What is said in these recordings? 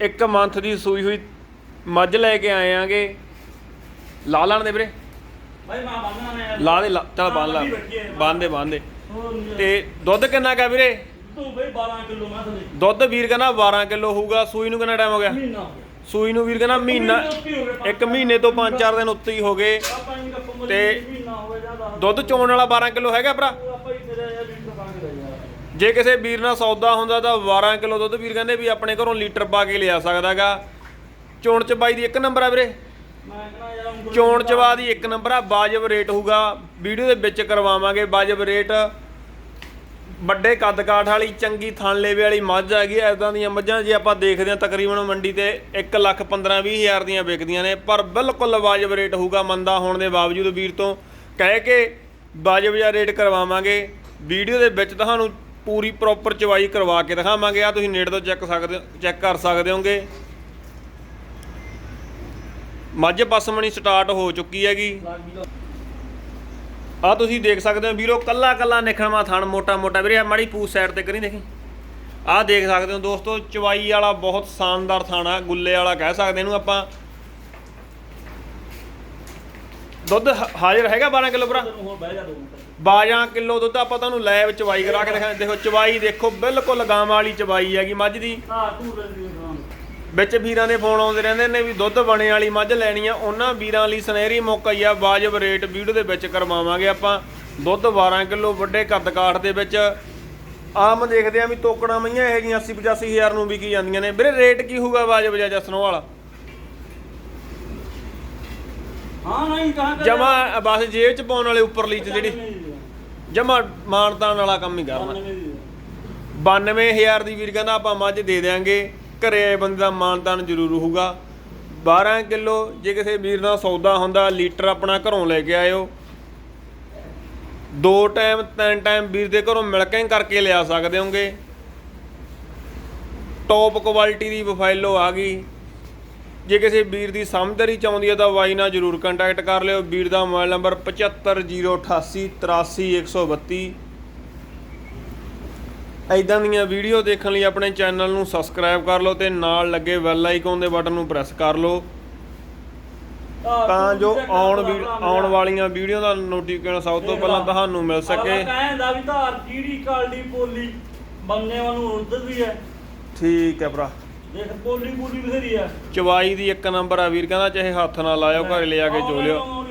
ਇੱਕ ਮੰਥ ਦੀ ਸੂਈ ਹੋਈ ਮੱਝ ਲੈ ਕੇ ਆਏ ਆਂਗੇ। ਲਾ ਲੈਣ ਦੇ ਵੀਰੇ। ਭਾਈ ਮਾਂ ਬੰਨਣਾ ਮੈਂ ਲਾ ਦੇ ਲਾ- ਚੱਲ ਬੰਨ ਲਾ। ਬੰਨ ਦੇ ਬੰਨ ਦੇ। ਤੇ ਦੁੱਧ ਕਿੰਨਾ ਕਾ ਵੀਰੇ? ਤੂੰ ਬਈ 12 ਕਿਲੋ ਮੈਂ ਥਲੇ। ਦੁੱਧ ਵੀਰ ਕਹਿੰਦਾ 12 ਕਿਲੋ ਹੋਊਗਾ। ਸੂਈ ਨੂੰ ਕਿੰਨਾ ਟਾਈਮ ਹੋ ਗਿਆ? ਮਹੀਨਾ ਹੋ ਗਿਆ। ਸੂਈ ਨੂੰ ਵੀਰ ਕਹਿੰਦਾ ਮਹੀਨਾ ਇੱਕ ਮਹੀਨੇ ਤੋਂ 5-4 ਦਿਨ। ਉੱਤੇ ਹੀ ਹੋ ਗਏ। ਕੱਪੋਂ ਬੋਲੀ ਤੇ ਮਹੀਨਾ ਹੋ ਗਿਆ ਜਾਂ ਦਸ ਦੁੱਧ ਚੋਣ ਵਾਲਾ 12 ਕਿਲੋ ਹੈਗਾ ਭਰਾ ਆਪਾਂ ਹੀ ਤੇਰੇ ਯਾਰ ਲੀਟਰ ਪਾ ਕੇ ਲੈ ਯਾਰ ਜੇ ਕਿਸੇ ਵੀਰ ਨਾਲ ਸੌਦਾ ਹੁੰਦਾ ਤਾਂ 12 ਕਿਲੋ ਦੁੱਧ ਵੀਰ ਕਹਿੰਦੇ ਵੀ ਆਪਣੇ ਘਰੋਂ ਲੀਟਰ ਪਾ ਕੇ ਲਿਆ ਸਕਦਾਗਾ। ਚੋਣ ਚ ਬਾਈ ਦੀ ਇੱਕ ਨੰਬਰ ਆ ਵੀਰੇ? ਚੋਣ ਚਵਾ ਦੀ ਇੱਕ ਨੰਬਰ ਆ, ਵਾਜਬ ਰੇਟ ਹੋਊਗਾ। ਵੀਡੀਓ ਦੇ ਵਿੱਚ ਕਰਵਾਵਾਂਗੇ ਵਾਜਬ ਰੇਟ। ਵੱਡੇ ਕੱਦ ਕਾਠ ਵਾਲੀ, ਚੰਗੀ ਥਣ ਲੇਵੇ ਵਾਲੀ ਮੱਝ ਹੈਗੀ ਐਦਾਂ ਦੀਆਂ ਮੱਝਾਂ ਜੇ ਆਪਾਂ ਦੇਖਦੇ ਹਾਂ ਤਕਰੀਬਨ ਮੰਡੀ ਤੇ 1 ਲੱਖ 15 20 ਹਜ਼ਾਰ ਦੀਆਂ ਵਿਕਦੀਆਂ ਨੇ, ਪਰ ਬਿਲਕੁਲ ਵਾਜਬ ਰੇਟ ਹੋਊਗਾ ਮੰਦਾ ਹੋਣ ਦੇ ਬਾਵਜੂਦ ਵੀਰ ਤੋਂ ਕਹਿ ਕੇ ਵਾਜਬ ਜਿਹਾ ਰੇਟ ਕਰਵਾਵਾਂਗੇ। ਵੀਡੀਓ ਦੇ ਵਿੱਚ ਤੁਹਾਨੂੰ ਪੂਰੀ ਪ੍ਰੋਪਰ ਚਵਾਈ ਕਰਵਾ ਕੇ ਦਿਖਾਵਾਂਗੇ। ਆ ਤੁਸੀਂ ਨੇੜੇ ਤੋਂ ਚੈੱਕ ਸਕਦੇ ਚੈੱਕ ਕਰ ਸਕਦੇ ਹੋਗੇ। ਮੱਝ ਪਸਮਣੀ ਸਟਾਰਟ ਹੋ ਚੁੱਕੀ ਹੈਗੀ। ਲੱਗ ਆ ਤੁਸੀਂ ਦੇਖ ਸਕਦੇ ਹੋ ਵੀਰੋ, ਕੱਲਾ ਕੱਲਾ ਨਿਖਣਵਾ ਥਣ ਮੋਟਾ ਮੋਟਾ। ਵੀਰੇ, ਆਹ ਮਾੜੀ ਪੂਛ ਸਾਈਡ ਤੇ ਕਰੀ ਦੇਖੀ। ਆਹ ਦੇਖ ਸਕਦੇ ਹੋ ਦੋਸਤੋ, ਚਵਾਈ ਵਾਲਾ ਬਹੁਤ ਸ਼ਾਨਦਾਰ ਥਾਣਾ ਗੁੱਲੇ ਵਾਲਾ ਕਹਿ ਸਕਦੇ ਇਹਨੂੰ ਆਪਾਂ। ਦੁੱਧ ਹ- ਹਾਜ਼ਰ ਹੈਗਾ 12 ਕਿਲੋ ਭਰਾ? ਤੈਨੂੰ ਹੋਰ ਬਹਿ ਜਾ ਦੋ ਮਿੰਟ। 12 ਕਿਲੋ ਦੁੱਧ ਆਪਾਂ ਤੁਹਾਨੂੰ ਲੈਬ ਚਵਾਈ ਕਰਾ ਕੇ ਦਿਖਾਉਂਦੇ ਦੇਖੋ ਚਵਾਈ ਦੇਖੋ ਬਿਲਕੁਲ ਗਾਂ ਵਾਲੀ ਚਵਾਈ ਹੈਗੀ ਮੱਝ ਦੀ। ਤੂੰ ਰੰਦੀ ਵਿੱਚ ਵੀਰਾਂ ਦੇ ਫੋਨ ਆਉਂਦੇ ਰਹਿੰਦੇ ਨੇ ਵੀ ਦੁੱਧ ਬਣੇ ਵਾਲੀ ਮੱਝ ਲੈਣੀ ਆ ਉਹਨਾਂ ਵੀਰਾਂ ਲਈ ਸੁਨਹਿਰੀ ਮੌਕਾ ਹੀ ਆ ਵਾਜਬ ਰੇਟ ਵੀਡੀਓ ਦੇ ਵਿੱਚ ਕਰਵਾਵਾਂਗੇ ਆਪਾਂ। ਦੁੱਧ 12 ਕਿਲੋ ਵੱਡੇ ਕੱਦ ਕਾਠ ਦੇ ਵਿੱਚ। ਆਮ ਦੇਖਦੇ ਆ ਵੀ ਤੋਕੜਾਂ ਮਈਆਂ ਇਹ ਜੀਆਂ 80 85 ਹਜ਼ਾਰ ਨੂੰ ਵਿਕੀ ਜਾਂਦੀਆਂ ਨੇ। ਵੀਰੇ ਰੇਟ ਕੀ ਹੋਊਗਾ ਵਾਜਬ ਜਾਂ ਜਸਨੋ ਵਾਲਾ? ਹਾਂ ਨਹੀਂ ਕਹਾਂ ਜਮਾ ਬਸ ਜੇਬ ਚ ਪਾਉਣ ਵਾਲੇ ਉੱਪਰਲੀ ਚ ਜਿਹੜੀ ਜਮਾ ਮਾਨਤਾਨ ਵਾਲਾ ਕੰਮ ਹੀ ਕਰਨਾ। 92000 ਦੀ ਵੀਰ ਕਹਿੰਦਾ ਆਪਾਂ ਮੱਝ ਦੇ ਦੇਾਂਗੇ ਘਰੇ ਆਏ ਬੰਦੇ ਦਾ ਮਾਨਤਾਨ ਜ਼ਰੂਰ ਹੋਊਗਾ 12 ਕਿਲੋ ਜੇ ਕਿਸੇ ਵੀਰ ਦਾ ਸੌਦਾ ਹੁੰਦਾ ਲੀਟਰ ਆਪਣਾ ਘਰੋਂ ਲੈ ਕੇ ਆਇਓ। ਦੋ ਟਾਈਮ ਤਿੰਨ ਟਾਈਮ ਵੀਰ ਦੇ ਘਰੋਂ ਮਿਲ ਕੇ ਕਰਕੇ ਲਿਆ ਸਕਦੇ ਹੋਗੇ। ਟੌਪ ਕੁਆਲਿਟੀ ਦੀ ਬਫੈਲੋ ਆ ਗਈ। ਜੇ ਕਿਸੇ ਵੀਰ ਦੀ ਸਮਝਦਾਰੀ ਚਾਹੁੰਦੀ ਹੈ ਤਾਂ ਵਾਈ ਨਾਲ ਜਰੂਰ ਕੰਟੈਕਟ ਕਰ ਲਿਓ। ਵੀਰ ਦਾ ਮੋਬਾਈਲ ਨੰਬਰ 750888 83132 ਐਦਾਂ ਦੀਆਂ ਵੀਡੀਓ ਦੇਖਣ ਲਈ ਆਪਣੇ ਚੈਨਲ ਨੂੰ ਸਬਸਕ੍ਰਾਈਬ ਕਰ ਲਓ ਤੇ ਨਾਲ ਲੱਗੇ ਬੈਲ ਆਈਕਨ ਦੇ ਬਟਨ ਨੂੰ ਪ੍ਰੈਸ ਕਰ ਲਓ। ਤਾਂ ਜੋ ਆਉਣ ਵੀ ਆਉਣ ਵਾਲੀਆਂ ਵੀਡੀਓ ਦਾ ਨੋਟੀਫਿਕੇਸ਼ਨ ਸਭ ਤੋਂ ਪਹਿਲਾਂ ਤੁਹਾਨੂੰ ਮਿਲ ਸਕੇ। ਕਹਿੰਦਾ ਵੀ ਧਾਰ ਕੀੜੀ ਕਾਲਡੀ ਪੋਲੀ। ਬੰਨੇ ਵਾਨੂੰ ਉਰਦ ਵੀ ਹੈ। ਠੀਕ ਹੈ ਭਰਾ। ਦੇਖ ਬਥੇਰੀ ਹੈ ਚਵਾਈ ਦੀ ਇੱਕ ਨੰਬਰ ਆ ਵੀਰ ਕਹਿੰਦਾ ਚਾਹੇ ਹੱਥ ਨਾਲ ਲਾਇਓ ਘਰੇ ਲਿਆ ਕੇ ਚੋ ਲਿਓ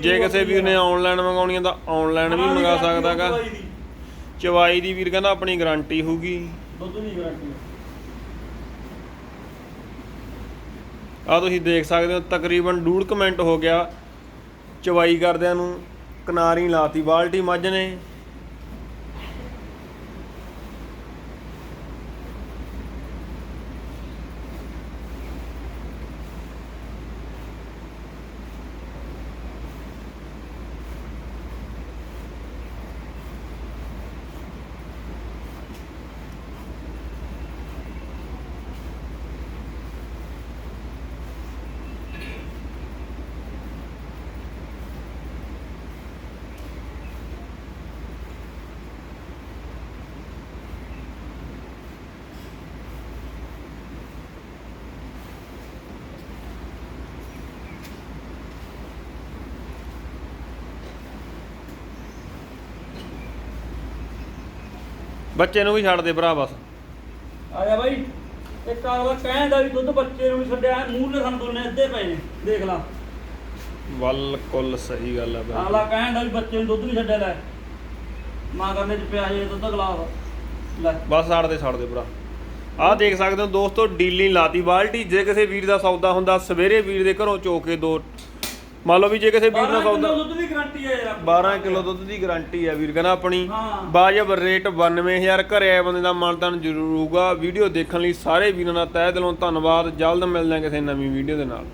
ਜੇ ਕਿਸੇ ਵੀਰ ਨੇ ਆਨਲਾਈਨ ਮੰਗਾਉਣੀ ਆ ਤਾਂ ਆਨਲਾਈਨ ਵੀ ਮੰਗਾ ਸਕਦਾਗਾ ਚਵਾਈ ਦੀ। ਵੀਰ ਕਹਿੰਦਾ ਆਪਣੀ ਗਾਰੰਟੀ ਹੋਊਗੀ। ਦੁੱਧ ਦੀ ਗਾਰੰਟੀ। ਆ ਤੁਸੀਂ ਦੇਖ ਸਕਦੇ ਹੋ ਤਕਰੀਬਨ ਡੂਢ ਕੁ ਮਿੰਟ ਹੋ ਗਿਆ ਚਵਾਈ ਕਰਦਿਆਂ ਨੂੰ ਕਿਨਾਰੀ ਲਾਤੀ ਬਾਲਟੀ ਮੱਝ ਨੇ। ਬੱਚੇ ਨੂੰ ਵੀ ਛੱਡ ਦੇ ਭਰਾ ਬਸ। ਆ ਜਾ ਬਾਈ ਇੱਕ ਅਗਲਾ ਕਹਿੰਦਾ ਵੀ ਦੁੱਧ ਬੱਚੇ ਨੂੰ ਵੀ ਛੱਡਿਆ ਮੂੰਹ ਲੈ ਸਾਨੂੰ ਦੋਨੇ ਅੱਧੇ ਪਏ ਨੇ ਦੇਖ ਲਾ। ਬਿਲਕੁਲ ਸਹੀ ਗੱਲ ਆ ਬਾਈ ਅਗਲਾ ਕਹਿੰਦਾ ਵੀ ਬੱਚੇ ਨੂੰ ਦੁੱਧ ਵੀ ਛੱਡਿਆ ਲੈ। ਮਾਂ ਕਰਨੇ ਚ ਪਿਆ ਜੇ ਦੁੱਧ ਗਲਾਸ ਲੈ। ਬਸ ਛੱਡ ਦੇ ਛੱਡ ਦੇ ਭਰਾ। ਆਹ ਦੇਖ ਸਕਦੇ ਹੋ ਦੋਸਤੋ ਡੀਲੀ ਲਾਤੀ ਬਾਲਟੀ। ਜੇ ਕਿਸੇ ਵੀਰ ਦਾ ਸੌਦਾ ਹੁੰਦਾ ਸਵੇਰੇ ਵੀਰ ਦੇ ਘਰੋਂ ਚੋ ਕੇ ਦੋ ਮੰਨ ਲਓ ਵੀ ਜੇ ਕਿਸੇ ਵੀਰ 12 ਨਾਲ ਕਿਲੋ ਸੌਦਾ ਦੁੱਧ ਦੀ ਗਾਰੰਟੀ ਹੈ ਯਾਰ। 12 ਕਿਲੋ ਦੁੱਧ ਦੀ ਗਾਰੰਟੀ ਆ ਵੀਰ ਕਹਿੰਦਾ ਆਪਣੀ ਹਾਂ। ਬਾਜਬ ਰੇਟ 92000 ਘਰੇ ਆਏ ਬੰਦੇ ਦਾ ਮਾਨਤਾਨ ਜ਼ਰੂਰ ਹੋਊਗਾ। ਵੀਡੀਓ ਦੇਖਣ ਲਈ ਸਾਰੇ ਵੀਰਾਂ ਦਾ ਤਹਿ ਦਿਲੋਂ ਧੰਨਵਾਦ। ਜਲਦ ਮਿਲਦੇ ਹਾਂ ਕਿਸੇ ਨਵੀਂ ਵੀਡੀਓ ਦੇ ਨਾਲ।